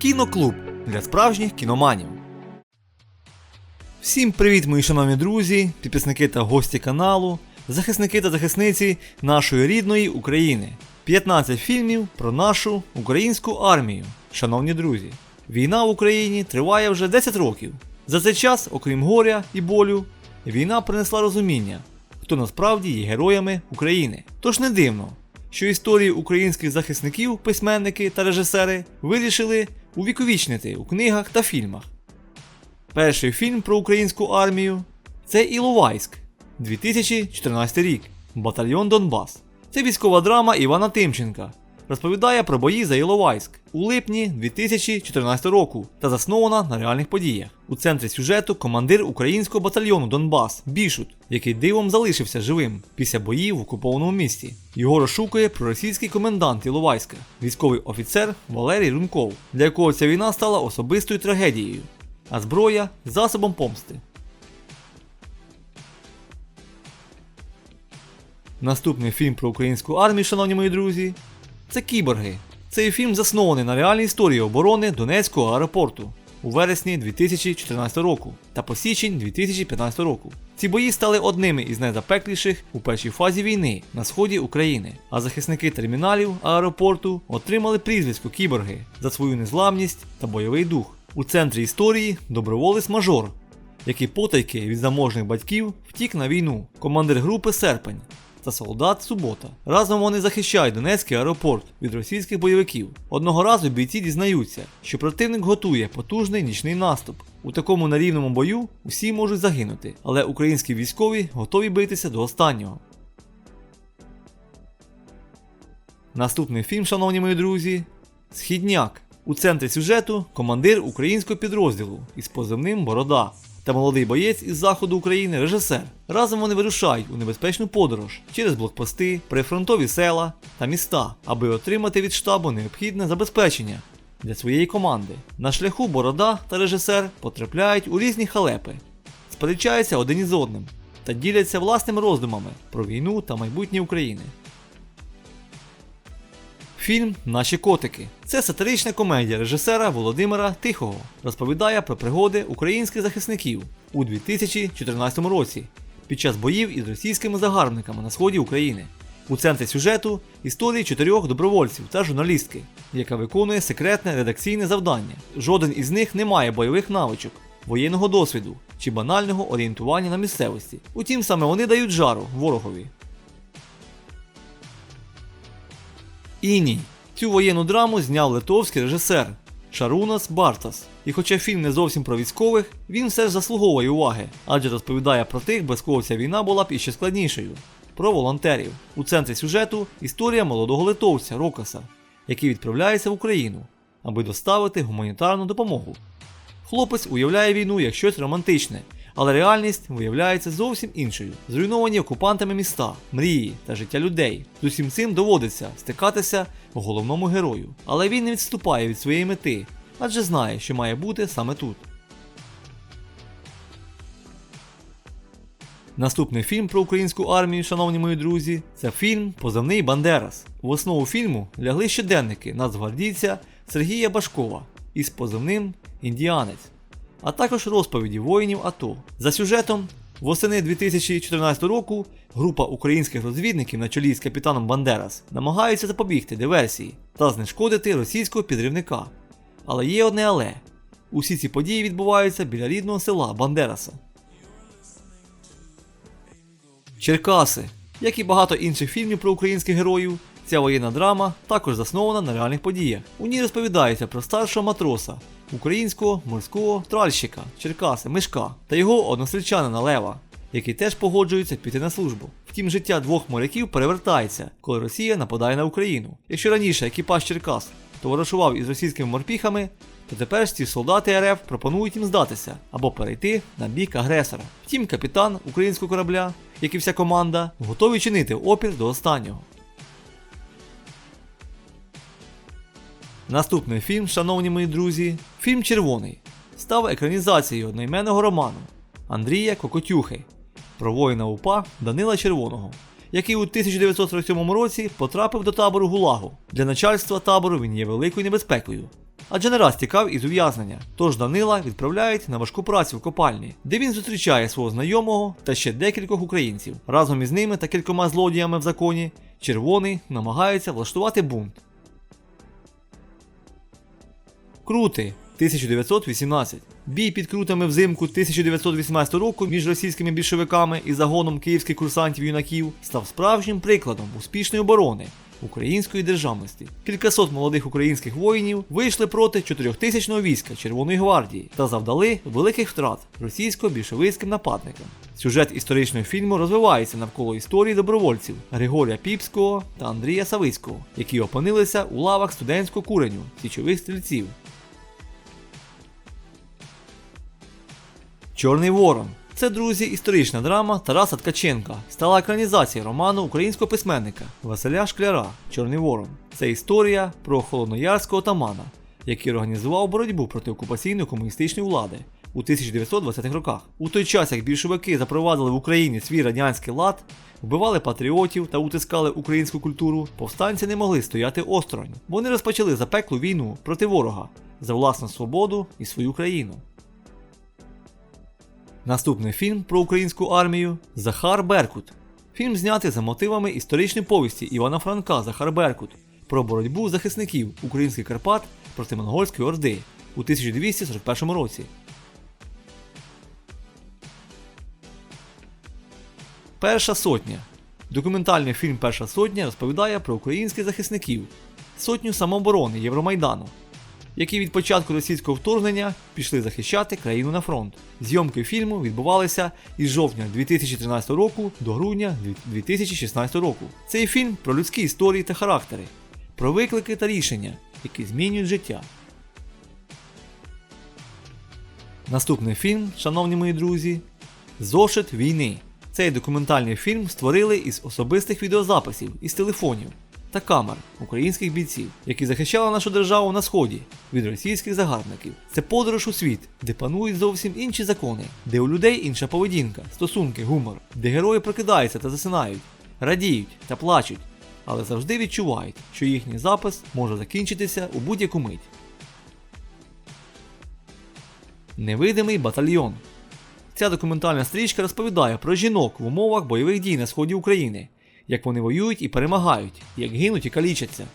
Кіноклуб для справжніх кіноманів. Всім привіт, мої шановні друзі, підписники та гості каналу, захисники та захисниці нашої рідної України. 15 фільмів про нашу українську армію. Шановні друзі, війна в Україні триває вже 10 років. За цей час, окрім горя і болю, війна принесла розуміння, хто насправді є героями України. Тож не дивно, що історії українських захисників, письменники та режисери вирішили увіковічнити у книгах та фільмах. Перший фільм про українську армію це Іловайськ, 2014 рік, Батальйон Донбас. Це військова драма Івана Тимченка. Розповідає про бої за Іловайськ у липні 2014 року та заснована на реальних подіях. У центрі сюжету командир українського батальйону Донбас Бішут, який дивом залишився живим після боїв в окупованому місті. Його розшукує проросійський комендант Іловайська, військовий офіцер Валерій Рунков, для якого ця війна стала особистою трагедією, а зброя засобом помсти. Наступний фільм про українську армію, шановні мої друзі, це Кіборги. Цей фільм заснований на реальній історії оборони Донецького аеропорту у вересні 2014 року та по січень 2015 року. Ці бої стали одними із найзапекліших у першій фазі війни на сході України, а захисники терміналів аеропорту отримали прізвисько Кіборги за свою незламність та бойовий дух. У центрі історії доброволець мажор, який потайки від заможних батьків втік на війну, командир групи Серпень та солдат Субота. Разом вони захищають Донецький аеропорт від російських бойовиків. Одного разу бійці дізнаються, що противник готує потужний нічний наступ. У такому нарівному бою усі можуть загинути, але українські військові готові битися до останнього. Наступний фільм, шановні мої друзі, Східняк. У центрі сюжету командир українського підрозділу із позивним Борода та молодий боєць із заходу України режисер. Разом вони вирушають у небезпечну подорож через блокпости, прифронтові села та міста, аби отримати від штабу необхідне забезпечення для своєї команди. На шляху Борода та режисер потрапляють у різні халепи, сперечаються один із одним та діляться власними роздумами про війну та майбутнє України. Фільм Наші котики. Це сатирична комедія режисера Володимира Тихого. Розповідає про пригоди українських захисників у 2014 році під час боїв із російськими загарбниками на сході України. У центрі сюжету історії чотирьох добровольців та журналістки, яка виконує секретне редакційне завдання. Жоден із них не має бойових навичок, воєнного досвіду чи банального орієнтування на місцевості. Утім, саме вони дають жару ворогові. Іній. Цю воєнну драму зняв литовський режисер Шарунас Бартас. І хоча фільм не зовсім про військових, він все ж заслуговує уваги, адже розповідає про тих, без кого ця війна була б іще складнішою. Про волонтерів. У центрі сюжету історія молодого литовця Рокаса, який відправляється в Україну, аби доставити гуманітарну допомогу. Хлопець уявляє війну як щось романтичне, але реальність виявляється зовсім іншою. Зруйновані окупантами міста, мрії та життя людей. З усім цим доводиться стикатися головному герою. Але він не відступає від своєї мети, адже знає, що має бути саме тут. Наступний фільм про українську армію, шановні мої друзі, це фільм Позивний Бандерас. В основу фільму лягли щоденники нацгвардійця Сергія Башкова із позивним Індіанець, а також розповіді воїнів АТО. За сюжетом, восени 2014 року група українських розвідників на чолі з капітаном Бандерас намагаються запобігти диверсії та знешкодити російського підривника. Але є одне але. Усі ці події відбуваються біля рідного села Бандераса. Черкаси. Як і багато інших фільмів про українських героїв, ця воєнна драма також заснована на реальних подіях. У ній розповідається про старшого матроса, українського морського тральщика Черкаси Мишка та його односельчанина Лева, який теж погоджується піти на службу. Втім, життя двох моряків перевертається, коли Росія нападає на Україну. Якщо раніше екіпаж Черкас товаришував із російськими морпіхами, то тепер ці солдати РФ пропонують їм здатися або перейти на бік агресора. Втім, капітан українського корабля, як і вся команда, готові чинити опір до останнього. Наступний фільм, шановні мої друзі, фільм Червоний, став екранізацією одноіменного роману Андрія Кокотюхи про воїна УПА Данила Червоного, який у 1947 році потрапив до табору Гулагу. Для начальства табору він є великою небезпекою. Адже не раз тікав із ув'язнення. Тож Данила відправляють на важку працю в копальні, де він зустрічає свого знайомого та ще декількох українців. Разом із ними та кількома злодіями в законі червоний намагається влаштувати бунт. Крути 1918. Бій під крутами взимку 1918 року між російськими більшовиками і загоном київських курсантів-юнаків став справжнім прикладом успішної оборони української державності. Кількасот молодих українських воїнів вийшли проти 4000-го війська Червоної гвардії та завдали великих втрат російсько-більшовицьким нападникам. Сюжет історичного фільму розвивається навколо історії добровольців Григорія Піпського та Андрія Савицького, які опинилися у лавах студентського куреню січових стрільців. Чорний Ворон. Це, друзі, історична драма Тараса Ткаченка. Стала екранізацією роману українського письменника Василя Шкляра Чорний Ворон. Це історія про холодноярського отамана, який організував боротьбу проти окупаційної комуністичної влади у 1920-х роках. У той час, як більшовики запровадили в Україні свій радянський лад, вбивали патріотів та утискали українську культуру, повстанці не могли стояти осторонь. Вони розпочали запеклу війну проти ворога за власну свободу і свою країну. Наступний фільм про українську армію Захар Беркут. Фільм знятий за мотивами історичної повісті Івана Франка Захар Беркут про боротьбу захисників українських Карпат проти монгольської орди у 1241 році. Перша сотня. Документальний фільм Перша сотня розповідає про українських захисників, сотню самооборони Євромайдану, які від початку російського вторгнення пішли захищати країну на фронт. Зйомки фільму відбувалися із жовтня 2013 року до грудня 2016 року. Цей фільм про людські історії та характери, про виклики та рішення, які змінюють життя. Наступний фільм, шановні мої друзі, Зошит війни. Цей документальний фільм створили із особистих відеозаписів із телефонів та камер українських бійців, які захищали нашу державу на сході від російських загарбників. Це подорож у світ, де панують зовсім інші закони, де у людей інша поведінка, стосунки, гумор, де герої прокидаються та засинають, радіють та плачуть, але завжди відчувають, що їхній запис може закінчитися у будь-яку мить. Невидимий батальйон. Ця документальна стрічка розповідає про жінок в умовах бойових дій на сході України, як вони воюють і перемагають, як гинуть і калічаться.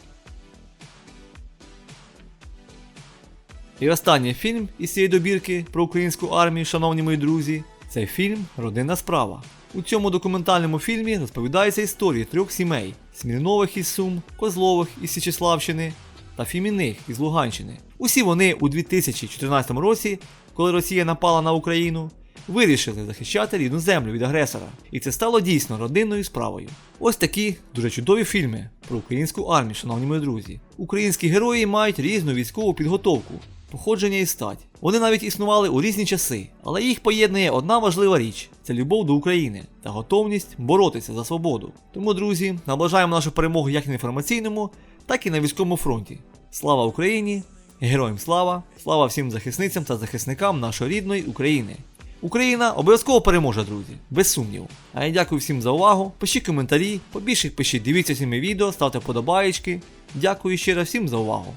І останній фільм із цієї добірки про українську армію, шановні мої друзі, це фільм Родинна справа. У цьому документальному фільмі розповідається історія трьох сімей: Смірнових із Сум, Козлових із Січеславщини та Фіміних із Луганщини. Усі вони у 2014 році, коли Росія напала на Україну, вирішили захищати рідну землю від агресора. І це стало дійсно родинною справою. Ось такі дуже чудові фільми про українську армію, шановні мої друзі. Українські герої мають різну військову підготовку, походження і стать. Вони навіть існували у різні часи, але їх поєднує одна важлива річ це любов до України та готовність боротися за свободу. Тому, друзі, наближаємо нашу перемогу як на інформаційному, так і на військовому фронті. Слава Україні! Героям слава! Слава всім захисницям та захисникам нашої рідної України! Україна обов'язково переможе, друзі, без сумніву. А я дякую всім за увагу. Пишіть коментарі, побільше пишіть, дивіться всі відео, ставте подобаєчки. Дякую ще раз всім за увагу.